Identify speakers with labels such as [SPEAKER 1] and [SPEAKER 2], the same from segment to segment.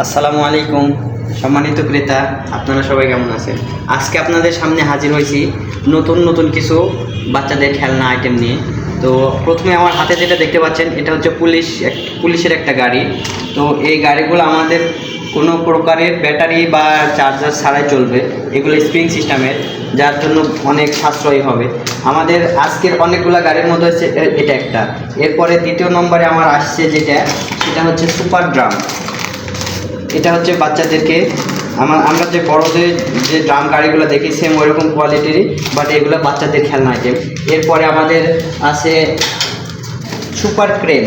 [SPEAKER 1] আসসালামু আলাইকুম, সম্মানিত ক্রেতা, আপনারা সবাই কেমন আছেন? আজকে আপনাদের সামনে হাজির হয়েছি নতুন নতুন কিছু বাচ্চাদের খেলনা আইটেম নিয়ে। তো প্রথমে আমার হাতে যেটা দেখতে পাচ্ছেন, এটা হচ্ছে পুলিশ, এক- পুলিশের একটা গাড়ি। তো এই গাড়িগুলো আমাদের কোনো প্রকারের ব্যাটারি বা চার্জার ছাড়াই চলবে। এগুলো স্প্রিং সিস্টেমের যার জন্য অনেক সাশ্রয়ী হবে। আমাদের আজকের অনেকগুলো গাড়ির মধ্যে হচ্ছে এটা একটা। এরপরে দ্বিতীয় নম্বরে আমার আসছে যেটা, সেটা হচ্ছে সুপার ড্রাম এটা হচ্ছে বাচ্চাদেরকে, আমার, আমরা যে বড়দের যে ড্রাম গাড়িগুলো দেখি সেম ওইরকম কোয়ালিটিরই বাট এগুলো বাচ্চাদের খেলনা আইটেম এরপরে আমাদের আছে সুপার ক্রেন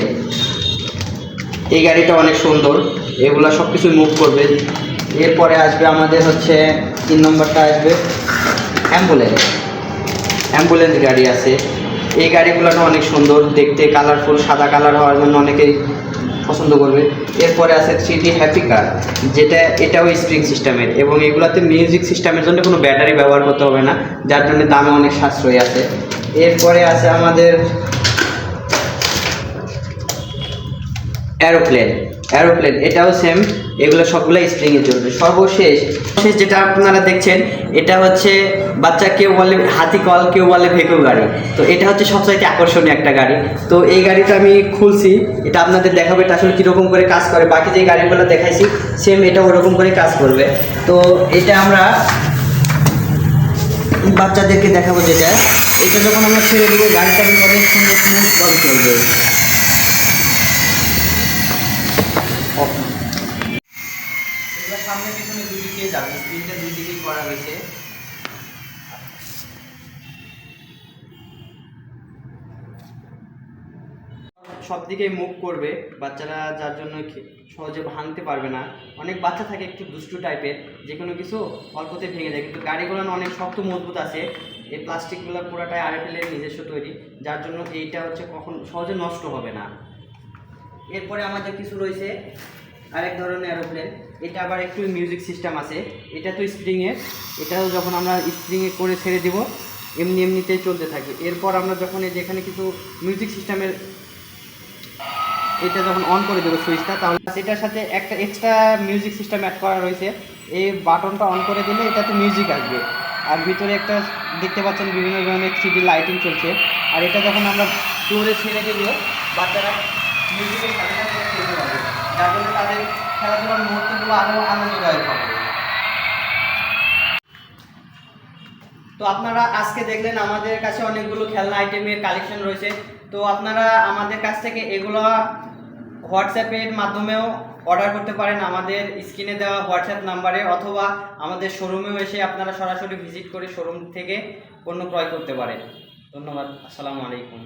[SPEAKER 1] এই গাড়িটা অনেক সুন্দর, এগুলো সব কিছু মুভ করবে। এরপরে আসবে আমাদের হচ্ছে, তিন নম্বরটা আসবে অ্যাম্বুলেন্স অ্যাম্বুলেন্স গাড়ি আছে। এই গাড়িগুলোটা অনেক সুন্দর, দেখতে কালারফুল সাদা কালার হওয়ার জন্য অনেকেই পছন্দ করবে। এরপরে আছে থ্রি ডি হ্যাপি কার, যেটা এটাও স্প্রিং সিস্টেমের এবং এগুলোতে মিউজিক সিস্টেমের জন্য কোনো ব্যাটারি ব্যবহার করতে হবে না, যার জন্য দামে অনেক সাশ্রয়ী আছে। এরপরে আছে আমাদের অ্যারোপ্লেন। অ্যারোপ্লেন, এটাও সেম এগুলো সবগুলো স্প্রিংয়ে চলবে সর্বশেষ শেষ যেটা আপনারা দেখছেন, এটা হচ্ছে বাচ্চা কেউ বলে হাতি কল, কেউ বলে ভেকু গাড়ি। তো এটা হচ্ছে সবচাইতে আকর্ষণীয় একটা গাড়ি। তো এই গাড়িটা আমি খুলছি, এটা আপনাদের দেখাবো এটা আসলে কীরকম করে কাজ করে। বাকি যে গাড়িগুলো দেখাইছি সেম এটা ওরকম করে কাজ করবে। তো এটা আমরা বাচ্চাদেরকে দেখাবো যেটা। এটা যখন আমরা ছেড়ে দেবো, গাড়িটা কিন্তু অনেক সুন্দর স্মুথ করে সামনে পিছনে দুই দিকে যাবে স্ক্রিনটা দুই দিকেই করা হয়েছে। সব দিকেই মুভ করবে, বাচ্চারা যার জন্য সহজে ভাঙতে পারবে না। অনেক বাচ্চা থাকে একটু দুষ্টু টাইপের যে কোনো কিছু অল্পতে ভেঙে যায়, কিন্তু গাড়িগুলো অনেক শক্ত, মজবুত আছে। এই প্লাস্টিকগুলো পুরাটাই আরএফএল এর নিজস্ব তৈরি, যার জন্য এইটা হচ্ছে কখন সহজে নষ্ট হবে না। এরপরে আমাদের কিছু রয়েছে, আরেক ধরনের অ্যারোপ্লেন এটা আবার একটু মিউজিক সিস্টেম আছে। এটা তো স্প্রিংয়ের এটাও যখন আমরা স্প্রিংয়ে করে ছেড়ে দিব, এমনি এমনিতেই চলতে থাকবে। এরপর আমরা যখন এই যেখানে কিছু মিউজিক সিস্টেমের এটা যখন অন করে দেবো সুইচটা তাহলে সেটার সাথে একটা এক্সট্রা মিউজিক সিস্টেম অ্যাড করা রয়েছে। এই বাটনটা অন করে দিলে এটাতে মিউজিক আসবে। আর ভিতরে একটা দেখতে পাচ্ছেন বিভিন্ন ধরনের থ্রিডি লাইটিং চলছে। আর এটা যখন আমরা জোরে ছেড়ে দেবো, বাচ্চারা মিউজিকের সাথে সাথে খেলতে পারবে যার জন্য তাদের খেলাধুলার মুহূর্তগুলো আরও আনন্দদায়ক হবে। তো আপনারা আজকে দেখলেন আমাদের কাছে অনেকগুলো খেলনা আইটেমের কালেকশন রয়েছে। তো আপনারা আমাদের কাছ থেকে এগুলো হোয়াটসঅ্যাপের মাধ্যমেও অর্ডার করতে পারেন। আমাদের স্ক্রিনে দেওয়া হোয়াটসঅ্যাপ নাম্বারে অথবা আমাদের শোরুমেও এসে আপনারা সরাসরি ভিজিট করে শোরুম থেকে পণ্য ক্রয় করতে পারেন। ধন্যবাদ। আসসালামু আলাইকুম।